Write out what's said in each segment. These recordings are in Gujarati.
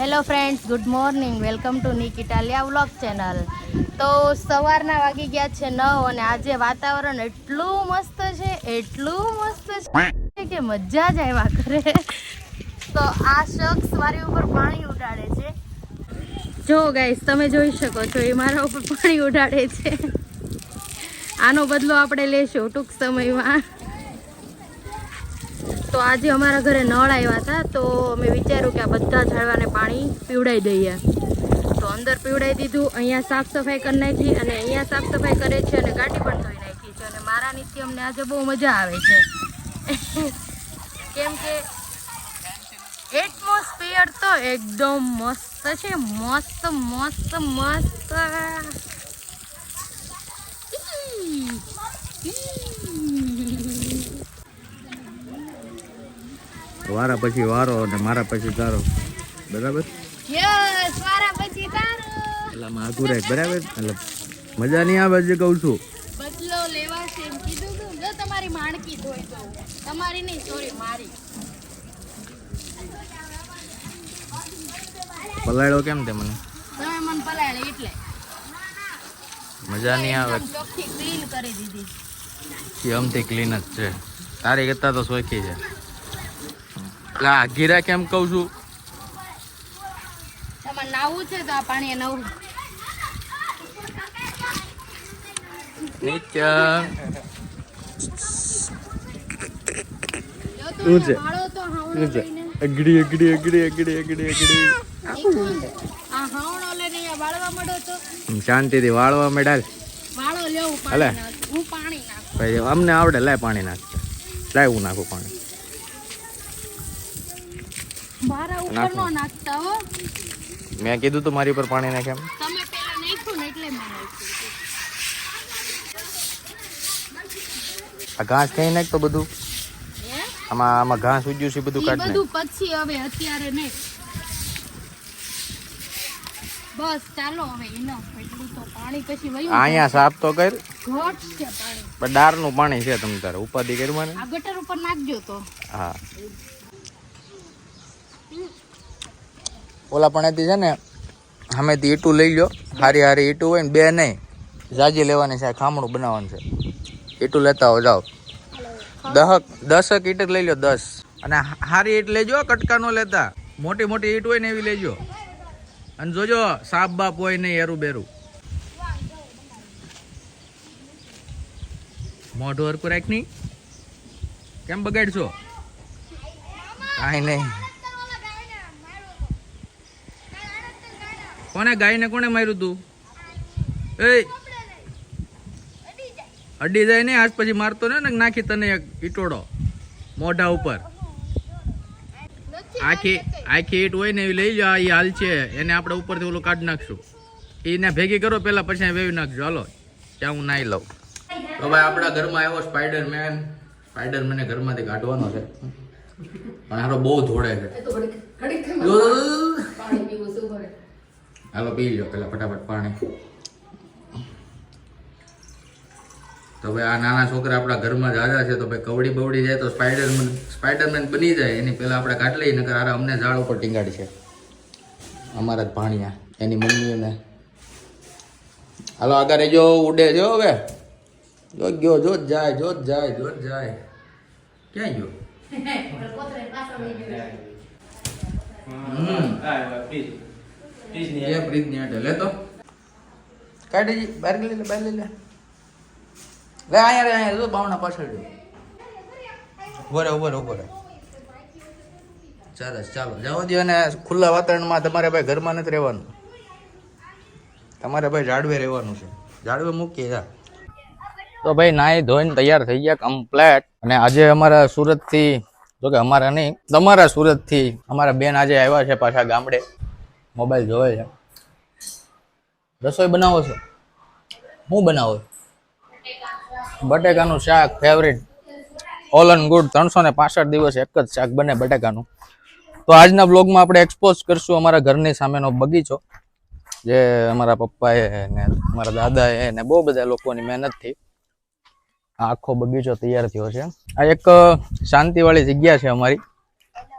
Hello friends good morning welcome to Nick Italiya vlog channel તો સવારના વાગી ગયા છે નવ અને આજે વાતાવરણ એટલું મસ્ત છે, એટલું મસ્ત છે કે મજા જ આવ્યા કરે. તો આ શખ્સ મારી ઉપર પાણી ઉડાડે છે. જો ગાઈસ તમે જોઈ શકો છો, એ મારા ઉપર પાણી ઉડાડે છે. આનો બદલો આપણે લેશું ટૂંક સમયમાં. તો આજે અમારા ઘરે નળ આવ્યા હતા, તો અમે વિચાર્યું કે આ બધા ઝાડવાને પાણી પીવડાવી દઈએ. તો અંદર પીવડાવી દીધું, અહીંયા સાફ સફાઈ કરી નાખી અને અહીંયા સાફ સફાઈ કરે છે અને ગાડી પણ ધોઈ નાખી છે અને મારા નીચે અમને આજે બહુ મજા આવે છે. કેમ કે એટમોસ્ફિયર તો એકદમ મસ્ત છે, મસ્ત મસ્ત મસ્ત. વારા પછી વારો અને મારા પછી તારો. બરાબર? યસ વારા પછી તારો. એટલે માગું આઘું બરાબર? એટલે મજા નહીં આવે જે કહું છું. બદલો લેવાશે એમ કીધું તું. જો તમારી માણકી ધોઈ દઉં તમારી નહીં સોરી મારી. પલાળ્યો કેમ તે મને? તમે મને પલાળ્યો એટલે. મજા નહીં આવે. ચોખ્ખી ક્લીન કરી દીધી. એ અમથી ક્લીન જ છે. તારી કરતા તો સોખી છે. એટલે આ કેમ કહું છું? તમારે નાવું છે તો આ પાણી નવું. નીચે શું છે? વાળો તો હાવણો શું છે? અગડી અગડી અગડી અગડી અગડી અગડી. આ હાવણો લઈને અહીંયા વાળવા મેડા તો. શાંતિથી વાળવા મેડાલ અલે. અમને આવડે લાય પાણી નાખતા લાય હું નાખું પાણી મારા ઉપર નાખો. મેં કીધું તું મારી પર પાણી નાખે એમ. તમે પેલા નાખ્યું ને એટલે મેં નાખ્યું. આ ઘાસ કઈ નાખ તો બધું આમાં આમાં ઘાસ ઉજ્યું છે બધું કાઢ બધું પછી હવે અત્યારે ને બસ ચાલો હવે એનો એટલું તો પાણી પછી વયું અહીંયા સાફ તો કર. ઘટ છે પાણી. પણ ડારનું પાણી છે તમ તારે. ઉપાધિ કરી મને આ ગટર ઉપર નાખજો તો. હા. ઓલા પણ છે ને અમેથી ઈટું લઈ લો હારી હારી ઈટું હોય ને બે નહીં. જાજી લેવાની છે ખામણું બનાવવાનું છે. ઈટું લેતા હો જાઓ. દહક, દસક ઈટ લઈ લો દસ. અને હારી ઈટ લેજો, કટકા ન લેતા. મોટી મોટી ઈટ હોય ને એવી લેજો. અને જોજો, સાપ બાપ હોય નહીં, એરું બેરું. મોઢું હરકું રાખ નહીં કેમ બગાડશો? કાંઈ નહીં. કોને ગાયને કોને માર્યું તું? એ અડી જાય ને આજ પછી મારતો ને નાખી તને એક ઈટોડો મોઢા ઉપર. આખી આખી ઈટ હોય ને એવી લઈ જાઓ એ હાલ છે. એને આપણે ઉપરથી ઓલું કાઢી નાખશું. એને ભેગી કરો પહેલાં પછી વેવી નાખજો. હાલો ત્યાં હું નાઈ લઉં. તો ભાઈ આપણા ઘરમાં આવ્યો સ્પાઈડર મેન સ્પાઈડર મને ઘરમાંથી કાઢવાનો છે. પણ હારો બહુ ધોડે છે. હાલો પી લો પેલા ફટાફટ પાણી તો ભાઈ આ નાના છોકરા આપણા ઘરમાં જાજા છે તો ભાઈ કવડી બવડી જાય તો સ્પાઈડરમેન સ્પાઈડરમેન બની જાય એની પહેલાં આપણે લઈએ નકર આરા અમને ઝાડ ઉપર ટીંગાડી છે અમારા જ ભાણિયા એની મમ્મીને હાલો આગળ જો ઉડે જો હવે જો ગયો જો જ જાય જો જ જાય જો જ જાય ક્યાં ગયો હમ એ પ્રીતની આટે લેતો કાઢી જી બહાર લઈ લે બહાર લઈ લે. લે અહીંયા રે અહીંયા જો બાવણા પાછળ ઊભો રે ઊભો રે ઊભો રે. સરસ ચાલો. જવા દો અને ખુલ્લા વાતાવરણમાં તમારે ભાઈ ઘરમાં નથી રહેવાનું. તમારે ભાઈ ઝાડવે રહેવાનું છે. ઝાડવે મૂકીએ જા. તો ભાઈ નાઈ ધોઈને તૈયાર થઈ ગયા કમ્પ્લેટ. અને આજે અમારા સુરતથી જો કે અમારા નહીં તમારા સુરતથી અમારા બેન આજે આવ્યા છે પાછા ગામડે. મોબાઈલ જોવે છે. રસોઈ બનાવો છો? હું બનાવો? બટેકાનું શાક ફેવરેટ ઓલ એન્ડ ગુડ ત્રણસો ને પાસઠ દિવસ એક જ શાક બને બટેકાનું. તો આજના બ્લોગમાં આપણે એક્સપોઝ કરશું અમારા ઘરની સામેનો બગીચો, જે અમારા પપ્પાએ ને અમારા દાદાએ ને બહુ બધા લોકોની મહેનતથી આખો બગીચો તૈયાર થયો છે. આ એક શાંતિવાળી જગ્યા છે અમારી,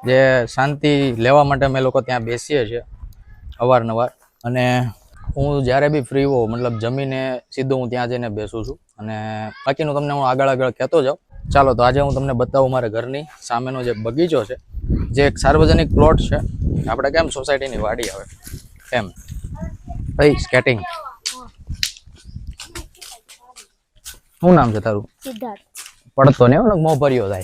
જે શાંતિ લેવા માટે અમે લોકો ત્યાં બેસીએ છીએ. અવારનવાર. અને હું જ્યારે બી ફ્રી હોઉં મતલબ જમીને સીધું હું ત્યાં જઈને બેસું છું. અને બાકીનું તમને હું આગળ આગળ કહેતો જાઉં. ચાલો તો આજે હું તમને બતાવું મારા ઘરની સામેનો જે બગીચો છે જે એક સાર્વજનિક પ્લોટ છે. આપણે કેમ સોસાયટીની વાડી આવે? એમ. ભાઈ સ્કેટિંગ શું નામ છે તારું? સિદ્ધાર્થ. પડતો ને હો, મોં ભર્યો થાય.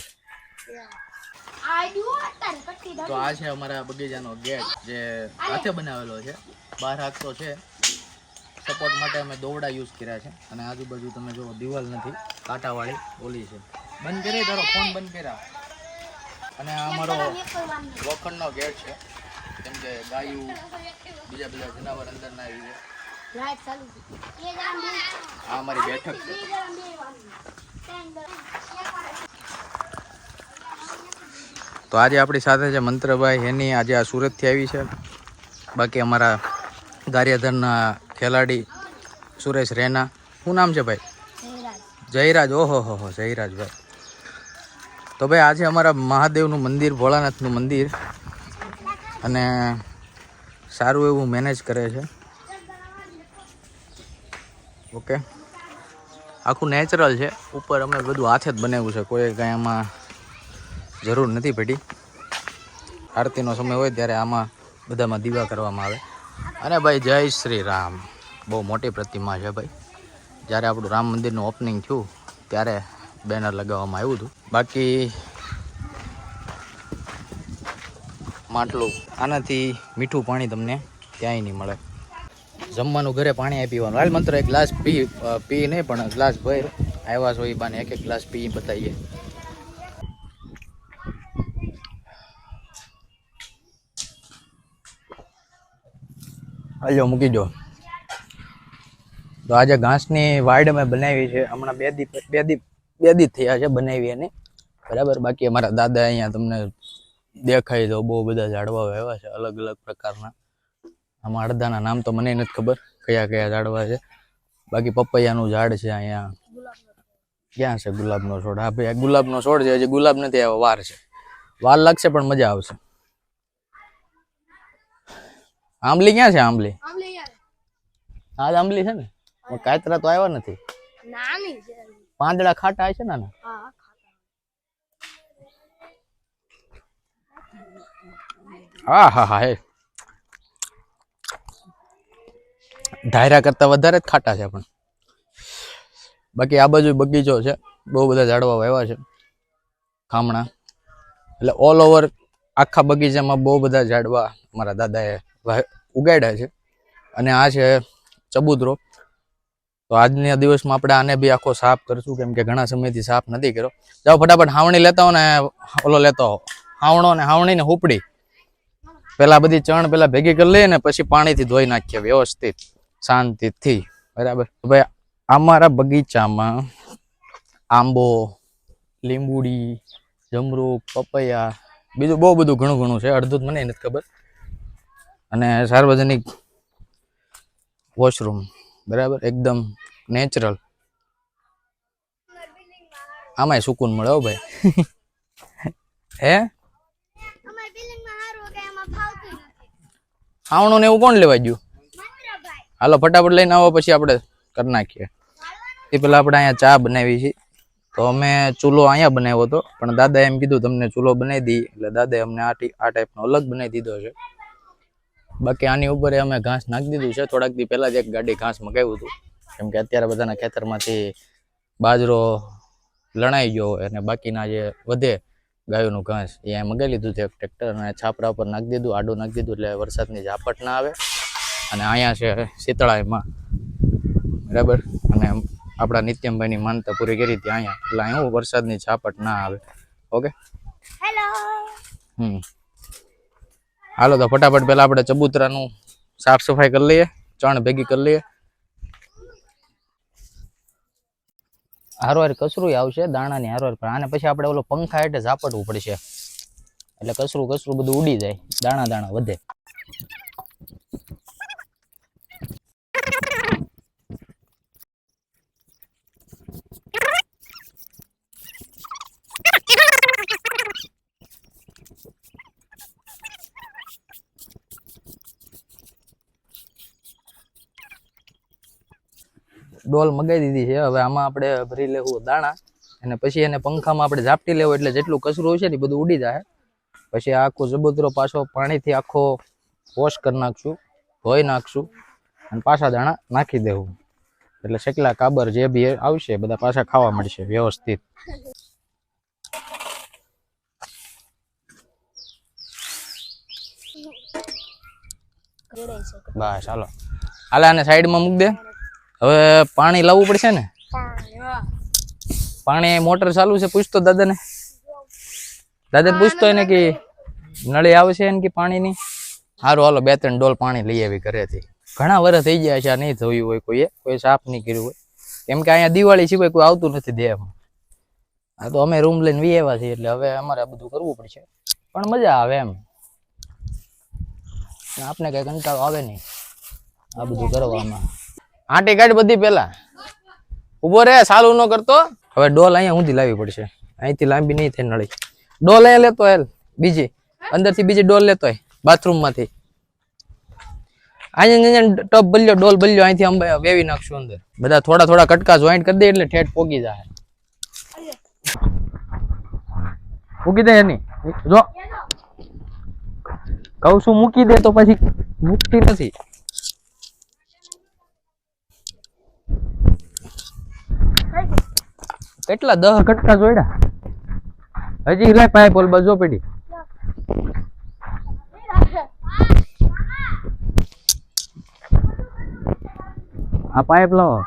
તો આ છે અમારા બગીચાનો ગેટ જે હાથે બનાવેલો છે. બહાર હાકતો છે. સપોર્ટ માટે અમે દોરડા યુઝ કર્યા છે. અને આજુબાજુ તમે જો દિવાલ નથી કાંટાવાળી ઓલી છે. બંધ કરી તારો ફોન બંધ કર્યા. અને આ અમારો લોખંડનો ગેટ છે. જેમ કે ગાયું બીજા બધા જનાવર અંદર ના આવી જાય આ અમારી બેઠક છે. તો આજે આપણી સાથે છે મંત્રભાઈ એની આજે આ સુરતથી આવી છે. બાકી અમારા ગારિયાધરના ખેલાડી સુરેશ રેના. શું નામ છે ભાઈ? જયરાજ. ઓહો હો હો જયરાજભાઈ તો ભાઈ આજે અમારા મહાદેવનું મંદિર ભોળાનાથનું મંદિર. અને સારું એવું મેનેજ કરે છે. ઓકે. આખું નેચરલ છે. ઉપર અમે બધું હાથે જ બનાવ્યું છે. કોઈ કાંઈ આમાં જરૂર નથી પડી. આરતીનો સમય હોય ત્યારે આમાં બધામાં દીવા કરવામાં આવે. અને ભાઈ જય શ્રી રામ. બહુ મોટી પ્રતિમા છે ભાઈ. જ્યારે આપણું રામ મંદિરનું ઓપનિંગ થયું, ત્યારે બેનર લગાવવામાં આવ્યું હતું. બાકી માટલું, આનાથી મીઠું પાણી તમને ક્યાંય નહીં મળે. જમવાનું ઘરે પાણી આપી પીવાનું હાલ મંત્ર એક ગ્લાસ પી પી નહીં, પણ ગ્લાસ ભર. આવ્યા છો બાને એક એક ગ્લાસ પી બતાવીએ. હાલ્યો મૂકી દો. તો આજે ઘાસની વાડ અમે બનાવી છે. હમણાં બે દી બે દી બે દી થયા છે બનાવી એની. બરાબર? બાકી અમારા દાદા અહીંયા તમને દેખાય તો બહુ બધા ઝાડવા વાવ્યા છે, અલગ અલગ પ્રકારના. આમાં અડધાના નામ તો મને નથી ખબર કયા કયા ઝાડવા છે. બાકી પપૈયાનું ઝાડ છે અહીંયા. ક્યાં છે ગુલાબનો છોડ? હા ભાઈ ગુલાબનો છોડ છે, હજી ગુલાબ નથી આવ્યો, વાર છે. વાર લાગશે પણ મજા આવશે. આંબલી ક્યાં છે આંબલી? હા આંબલી છે ને? કાતરા તો આવ્યા નથી. નાની છે. પાંદડા ખાટા છે ને હા હા હા હા ધાયરા કરતા વધારે જ ખાટા છે પણ. બાકી આ બાજુ બગીચો છે. બહુ બધા ઝાડવા વાવ્યા છે. ખામણા. એટલે ઓલ ઓવર આખા બગીચામાં બહુ બધા ઝાડવા મારા દાદાએ ઉગાડ્યા છે. અને આ છે ચબૂતરો. તો આજના દિવસમાં આપણે આને બી આખો સાફ કરશું, કેમ કે ઘણા સમયથી સાફ નથી કર્યો. જાઓ ફટાફટ હાવણી લેતા હો ને, ઓલો લેતો હો હાવણો ને હાવણી ને હુપડી. પેલા બધી ચણ પેલા ભેગી કરી લઈએ ને, પછી પાણીથી ધોઈ નાખીએ, વ્યવસ્થિત, શાંતિથી. બરાબર? ભાઈ, અમારા બગીચામાં આંબો, લીંબુડી જમરૂક પપૈયા, બીજું બહુ બધું ઘણું ઘણું છે. અડધું મને નથી ખબર. અને સાર્વજનિક વોશરૂમ બરાબર? એકદમ નેચરલ. આમાંય સુકૂન મળે હો ભાઈ. હે? આવણું ને એવું કોણ લેવા ગયું? હાલો ફટાફટ લઈને આવો પછી આપણે કરી નાખીએ. એ પેલા આપણે અહીંયા ચા બનાવી છે. તો અમે ચૂલો અહીંયા બનાવ્યો હતો પણ દાદા એમ કીધું તમને ચૂલો બનાવી દઈએ. એટલે દાદાએ અમને આ આ ટાઈપનો અલગ બનાવી દીધો છે. બાકી આની ઉપર અમે ઘાસ નાખી દીધું છે. થોડાક દી પહેલાં જ એક ગાડી ઘાસ મગાવ્યું હતું. કેમ કે અત્યારે બધાના ખેતરમાંથી બાજરો લણાઈ ગયો અને બાકીના જે વધે ગાયોનું ઘાસ એ અહીંયા મગાવી લીધું છે એક ટ્રેક્ટર અને છાપરા ઉપર નાખી દીધું આડું નાખી દીધું એટલે વરસાદની ઝાપટ ના આવે. અને અહીંયા છે શીતળાઈમાં. બરાબર? અને આપણા નિત્યમભાઈની માનતા પૂરી કરી હતી અહીંયા. એટલે અહીંયા વરસાદની ઝાપટ ના આવે. ઓકે? હેલો હમ. હાલો તો ફટાફટ પહેલાં આપણે ચબૂતરાનું સાફ સફાઈ કરી લઈએ, ચણ ભેગી કરી લઈએ. હારવાર કચરું આવશે, દાણાની હારવાર પણ આને પછી આપણે ઓલો પંખા હેઠે ઝાપટવું પડશે. એટલે કચરું કચરું બધું ઉડી જાય દાણા દાણા વધે. ડોલ મગાવી દીધી છે. હવે આમાં આપણે ભરી લેવું દાણા અને પછી એને પંખામાં આપણે ઝાપટી લેવું એટલે જેટલું કચરું હોય છે ને બધું ઉડી જાય. પછી આખો જબોતરો પાછો પાણીથી આખો વોશ કરી નાખશું ધોઈ નાખશું અને પાછા દાણા નાખી દેવું. એટલે શેકલા કાબર જે બી આવશે બધા પાછા ખાવા મળશે વ્યવસ્થિત. બસ ચાલો હાલે આને સાઈડમાં મૂક દે. હવે પાણી લાવવું પડશે ને? પાણી મોટર ચાલુ છે પૂછતો દાદાને. દાદાને પૂછતો એને કે નળી આવશે એને કે પાણીની? સારું હાલો બે ત્રણ ડોલ પાણી લઈ આવી ઘરેથી. ઘણા વર્ષ થઈ ગયા છે આ નહીં થયું હોય કોઈએ કોઈ સાફ નહીં કર્યું હોય. કેમ કે અહીંયા દિવાળી સિવાય કોઈ આવતું નથી દેહમાં. આ તો અમે રૂમ લઈને વી આવ્યા છીએ એટલે હવે અમારે આ બધું કરવું પડશે. પણ મજા આવે એમ. આપને કઈ કંટાળો આવે નહીં આ બધું કરવામાં. આંટી કાઢ બધી પેલા ઊભો રે સાલું ન કરતો. હવે ડોલ અહીંયા ઊંધી લાવવી પડશે. અહીંથી લાંબી નહીં થાય નળી. ડોલ અહીંયા લેતો હેલ. બીજી. અંદરથી બીજી ડોલ લેતો હોય બાથરૂમમાંથી અહીંયા ટપ બલ્યો, ડોલ બલ્યો. અહીંથી અંબે વેવી નાખશું અંદર. બધા થોડા થોડા કટકા જોઈન્ટ કરી દે એટલે ઠેઠ પોગી જાય મૂકી દે એની. જો. કહું છું મૂકી દે તો પછી મૂકતી નથી. કેટલા દહ કટકા જોડ્યા હજી લાય પાઇપ ઓલ બાજુ પડી આ પાઇપ લાવો.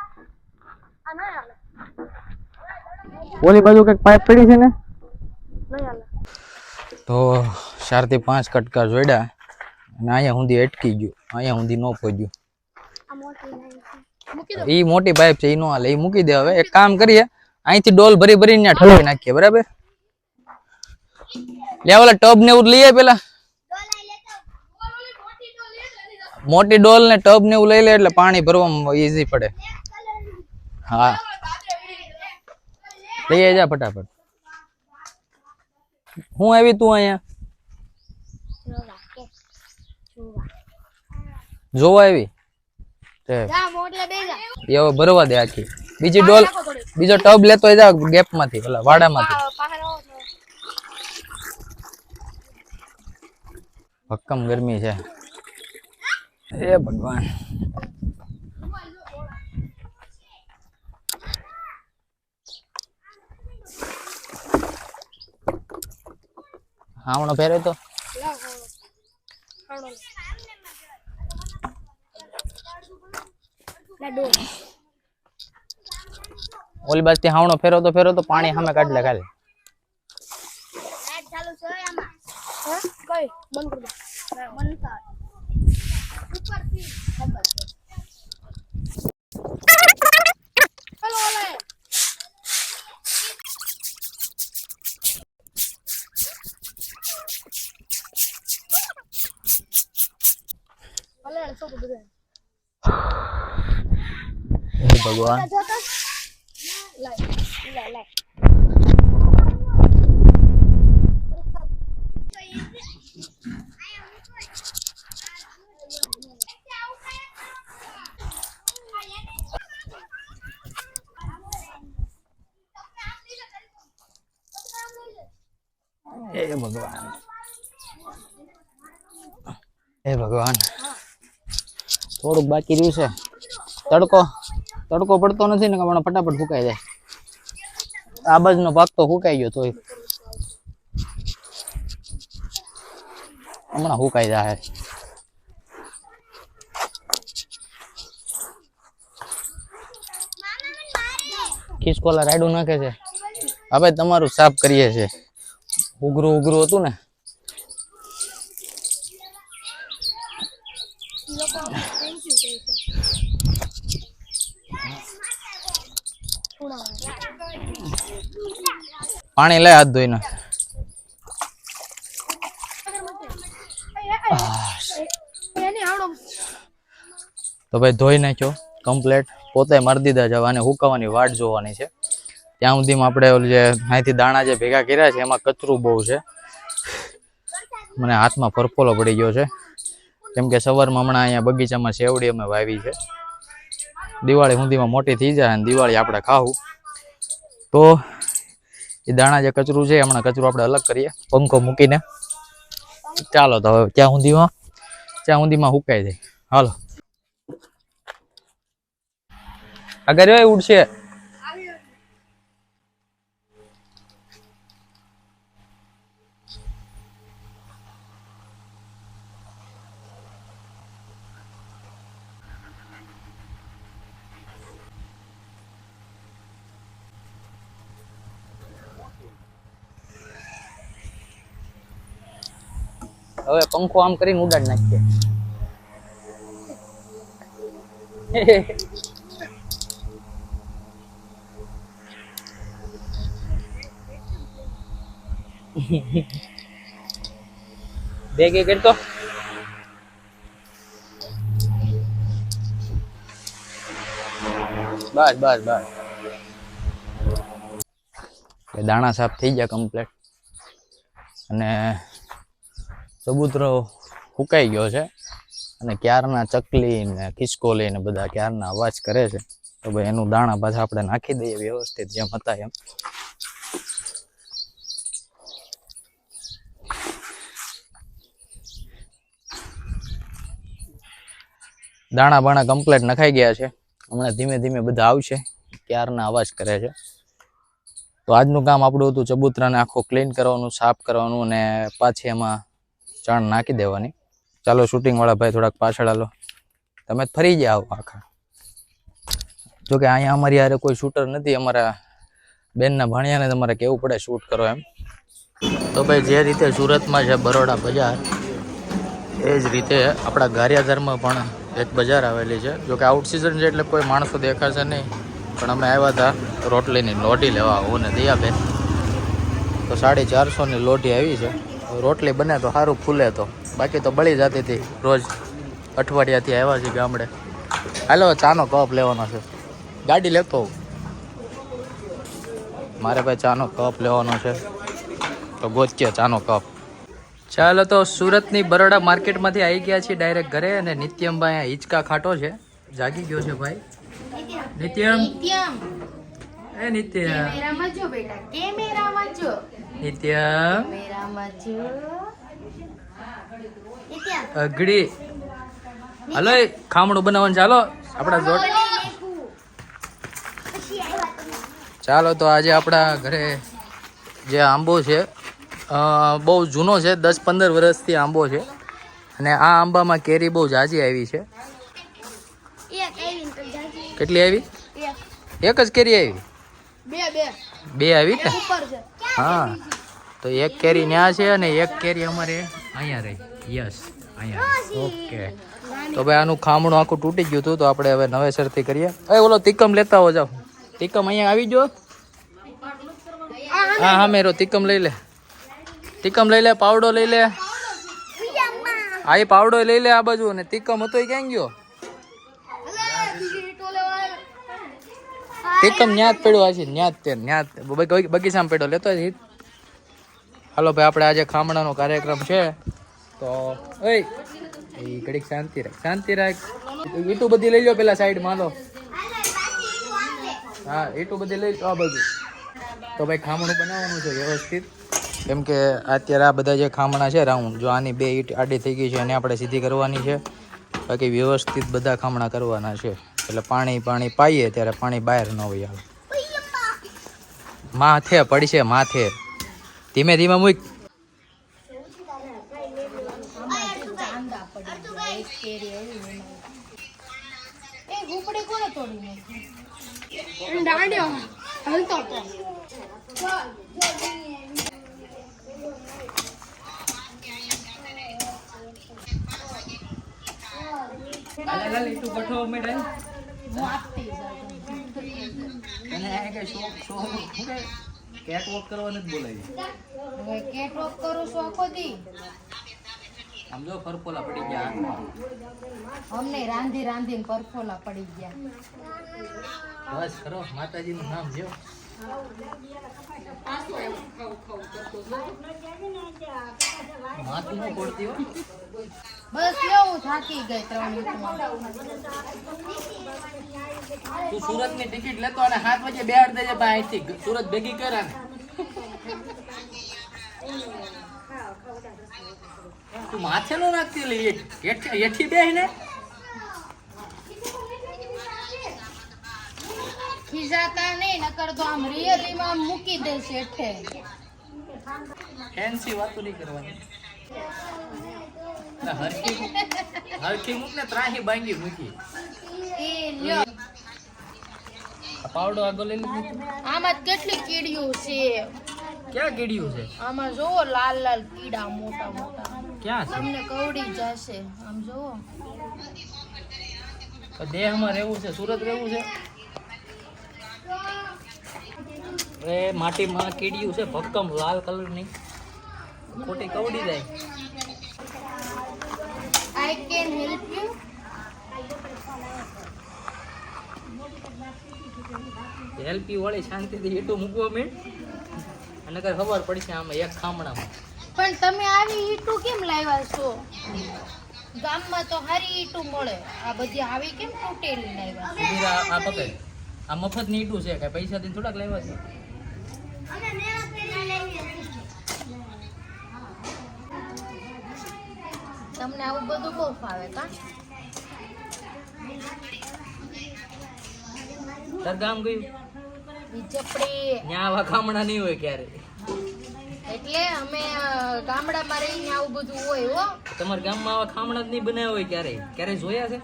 ઓલી બાજુ કંઈક પાઇપ પડી છે ને? તો ચારથી પાંચ કટકા જોડ્યા અને અહીંયા સુધી અટકી ગયું. અહીંયા સુધી ન પહોંચ્યું. ઈ મોટી પાઇપ છે ઈ નો હાલે ઈ મૂકી દે હવે. એક કામ કરીએ. અહીંથી ડોલ ભરી ભરીને ત્યાં ઠલવી નાખીએ બરાબર? લે ઓલા ટબ ને એવું લઈએ પેલા. મોટી ડોલ ને ટબ ને એવું લઈ લે એટલે પાણી ભરવામાં ઈઝી પડે. હા. લઈ જા ફટાફટ. હું આવી તું અહીંયા? જોવા આવી? હવે ભરવા દે આખી. બીજી ડોલ બીજો ટબ લેતો જા ગેપમાંથી પેલા વાડામાંથી. ભક્કમ ગરમી છે. એ ભગવાન. હાવણો ફેરે તો? ઓલી બાજુ હાવણો ફેરો તો ફેરો તો પાણી સામે કાઢી લે ખાલી. હે ભગવાન હે ભગવાન. હે ભગવાન. થોડુંક બાકી રહ્યું છે. તડકો તડકો પડતો નથી ને હમણાં ફટાફટ ફૂકાઈ જાય. આ બાજુનો ભાગ તો ફૂકાઈ ગયો તોય. હમણાં ફૂકાઈ જાય ખિસકોલા રાયડું નાખે છે. હવે તમારું સાફ કરીએ છે ઉઘરું ઉઘરું હતું ને. પાણી લે હાથ ધોઈને. તો ભાઈ ધોઈ નાખ્યો કમ્પ્લેટ પોતે મારી દીધા હવે હુકાવાની વાટ જોવાની છે. ત્યાં સુધીમાં આપણે ઓલું જે અહીંથી દાણા જે ભેગા કર્યા છે, એમાં કચરું બહુ છે. મને હાથમાં ફરફોલો પડી ગયો છે. કેમ કે સવારમાં હમણાં અહીંયા બગીચામાં શેવડી અમે વાવી છે. દિવાળી સુધીમાં મોટી થઈ જાય અને દિવાળી આપણે ખાવું. તો એ દાણા જે કચરું છે, હમણાં કચરું આપણે અલગ કરીએ. પંખો મૂકીને. ચાલો તો હવે ત્યાં સુધીમાં ત્યાં સુધીમાં હુકાઈ જાય. હાલો. આગળ ઉડશે. હવે પંખો આમ કરીને ઉડાડ નાખીએ. ભેગી કરતો? બસ બસ બસ. દાણા સાફ થઈ ગયા કમ્પ્લેટ અને કબૂતરો ફૂંકાઈ ગયો છે અને ક્યારના ચકલી ને ખિસકોલી ને બધા ક્યારના અવાજ કરે છે, તો ભાઈ એનું દાણા પાછા આપણે નાખી દઈએ વ્યવસ્થિત જેમ હતા એમ. દાણા બાણા કમ્પ્લેટ નખાઈ ગયા છે. હમણાં ધીમે ધીમે બધા આવશે, ક્યારના અવાજ કરે છે. તો આજનું કામ આપણું હતું ચબૂતરાને આખો ક્લીન કરવાનું, સાફ કરવાનું અને પાછી એમાં ચણ નાખી દેવાની. ચાલો શૂટિંગ વાળા ભાઈ થોડાક પાછળ હાલો. તમે ફરી જાઓ આખા. જોકે અહીંયા અમારી યારે કોઈ શૂટર નથી, અમારા બેનના ભાણિયાને તમારે કેવું પડે શૂટ કરો એમ. તો ભાઈ જે રીતે સુરતમાં છે બરોડા બજાર, એ જ રીતે આપણા ગારિયાધારમાં પણ એક બજાર આવેલી છે. જોકે આઉટ સિઝન છે એટલે કોઈ માણસો દેખાશે નહીં, પણ અમે આવ્યા હતા રોટલીની લોટી લેવા. હું ને દયાબેન તો સાડી ચારસોની લોટી આવી છે. રોટલી બને તો સારું ફૂલે તો. બાકી તો બળી જતી હતી રોજ. અઠવાડિયાથી આવ્યા છીએ ગામડે. હાલો ચાનો કપ લેવાનો છે. ગાડી લેતો મારે ભાઈ ચાનો કપ લેવાનો છે. તો ગોચીએ ચાનો કપ. ચાલો તો સુરતની બરોડા માર્કેટમાંથી આવી ગયા છીએ ડાયરેક્ટ ઘરે અને નિત્યમભાઈ અહીંયા હિંચકા ખાટો છે. જાગી ગયો છે ભાઈ. નિત્યમ. નિત્યમ. એ નિત્ય. કેમેરામાં જો બેટા કેમેરામાં જો. નિત્ય. કેમેરામાં જો. અઘડી. હલો ખામણું બનાવવાનું ચાલો. આપણા જોડ. ચાલો તો આજે આપણા ઘરે જે આંબો છે બહુ જૂનો છે દસ પંદર વર્ષથી આંબો છે. અને આ આંબામાં કેરી બહુ જાજી આવી છે. કેટલી આવી? એક જ કેરી આવી? બે આવી? ને છે. હા. તો એક કેરી ન્યા છે અને એક કેરી અમારે અહીંયા રહી. યસ અહીંયા ઓકે. તો ભાઈ આનું ખામણું આખું તૂટી ગયું હતું તો આપણે હવે નવેસરથી કરીએ. એ ઓલો તિકમ લેતા હો જાઓ. તિકમ અહીંયા આવી જો હા હા. મેરો તિકમ લઈ લે. તિકમ લઈ લે પાવડો લઈ લે. હા એ પાવડો લઈ લે આ બાજુ અને તિકમ હતો એ ક્યાં ગયો? તિકમ ન્યાત પડ્યો હશે ન્યાત તે ન્યાત બગી- બગીચામાં પડ્યો, લેતો જ હાલો ભાઈ, આપણે આજે ખામણાનો કાર્યક્રમ છે. તો એ ઘડીક શાંતિ રાખ શાંતિ રાખ. ઈટું બધી લઈ લો પેલા સાઈડમાં લો હા, ઈટું બધી લઈ લો આ બધું તો ભાઈ, ખામણું બનાવવાનું છે વ્યવસ્થિત. કેમ કે અત્યારે આ બધા જે ખામણા છે, રાઉન્ડ, જો આની બે ઈટ આડી થઈ ગઈ છે અને આપણે સીધી કરવાની છે. બાકી વ્યવસ્થિત બધા ખામણા કરવાના છે. એટલે પાણી પાણી પાઈએ ત્યારે પાણી બહાર ન હોય માથે પડશે, માથે. ધીમે ધીમે મૂક. પડી ગયા એક કેરી હું આપતી નથી બોલાવી હવે કેટ વોક કરું છું આખો દી આમ પડી ગયા હાથમાં. અમને રાંધી રાંધીને પરફોલા પડી ગયા. બસ કરો માતાજીનું નામ જો ન પડતી હો. બસ કેવું હું થાકી ગઈ ત્રણ તું સુરતની ટિકિટ લેતો અને સાત વાગે બેહાડ દેજે ભાઈ અહીંથી સુરત ભેગી કરે ને તું માથે નો નાખતી લે એઠી બે ને ખીજાતા નહીં નકર તો આમ રિયલી માં મૂકી દે એઠે ફેન્સી વાતો નહીં કરવાની. હરખી હરખી મૂક ને ત્રાહી બાંગી મૂકી. પાવડો આગળ લઈ લીધું આમાં કેટલી કીડીઓ છે? ક્યાં કીડીઓ છે? આમાં જોવો લાલ લાલ કીડા મોટા મોટા. ક્યાં તમને કવડી જશે આમ જોવો દેહ દેહમાં રહેવું છે સુરત રહેવું છે? એ માટીમાં કીડિયું છે ભક્કમ લાલ કલરની. ખોટી કવડી જાય. I you. હેલ્પ યુ હેલ્પી વાળી શાંતિથી ઈટો મૂકવો મેં. અને કઈ ખબર પડશે આમાં એક ખામણામાં. પણ તમે આવી ઈટો કેમ લાવ્યા છો? ગામમાં તો હારી ઈટો મળે. આ બધી આવી કેમ તૂટેલી લાવ્યા આ પકડ. આ મફતની ઈટું છે કે પૈસા થી થોડાક લાવ્યા છે? તમને આવું બધું બહુ ફાવે કા? તાર ગામ ગયું બીજપડી. ત્યાં આવા ખામણા નહીં હોય ક્યારે. એટલે અમે ગામડામાં રહીને આવું બધું હોય હો. તમારા ગામમાં આવા ખામણા જ નહીં બનાવ્યા હોય ક્યારે? ક્યારે જોયા છે?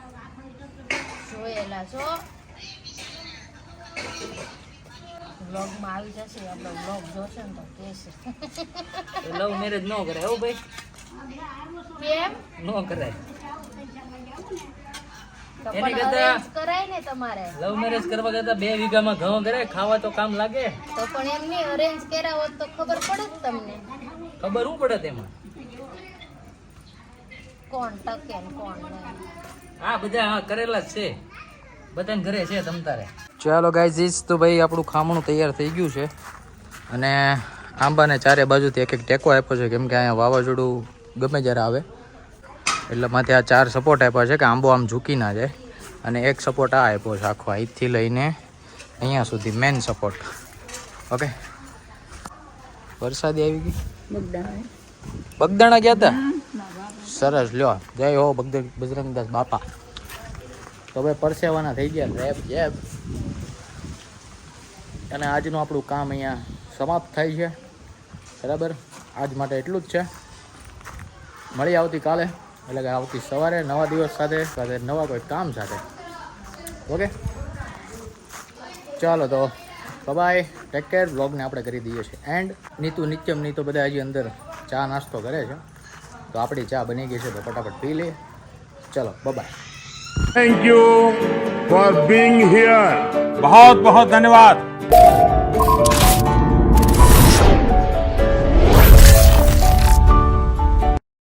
જોયેલા છો. વ્લોગમાં આવી જશે આપણે વ્લોગ જોશે ને તો કહેશે. લવ મેરેજ ન કરે એવું ભાઈ. કેમ ન કરાય. એની કરતા- કરાય ને તમારે. લવ મેરેજ કરવા કરતા બે વીઘામાં ઘઉં કરે ખાવા તો કામ લાગે. તો પણ એમની અરેન્જ કર્યા હોત તો ખબર પડે તમને. ખબર શું પડે તેમાં? કોણ ટકે કોણ હા બધા હા કરેલા જ છે. બધાને ઘરે છે તમ તારે ચાલો ગાઈઝ તો ભાઈ આપણું ખામણું તૈયાર થઈ ગયું છે. અને આંબાને ચારે બાજુથી એક એક ટેકો આપ્યો છે કેમ કે અહીંયા વાવાઝોડું ગમે જ્યારે આવે. એટલે માથે આ ચાર સપોર્ટ આપ્યા છે કે આંબો આમ ઝૂકી ના જાય. અને એક સપોર્ટ આ આપ્યો છે આખો અહીંથી લઈને અહીંયા સુધી મેન સપોર્ટ ઓકે વરસાદી આવી ગઈ? બગદાણા. ગયા હતા સરસ લ્યો. જય હો બજરંગદાસ બાપા. તો ભાઈ પરસેવાના થઈ ગયા રેપ જેપ. અને આજનું આપણું કામ અહીંયા સમાપ્ત થાય છે. બરાબર? આજ માટે એટલું જ છે. મળી આવતી કાલે, એટલે કે આવતી સવારે નવા દિવસ સાથે સાથે નવા કોઈ કામ સાથે. ઓકે? ચાલો તો બાય ટેક કેર બ્લોગને આપણે કરી દઈએ છીએ. એન્ડ નીતુ નિત્યમ, નીતો બધા હજી અંદર ચા નાસ્તો કરે છે. તો આપણી ચા બની ગઈ છે, તો ફટાફટ પી લઈએ. ચલો bye thank you for being here બહુ બહુ ધન્યવાદ.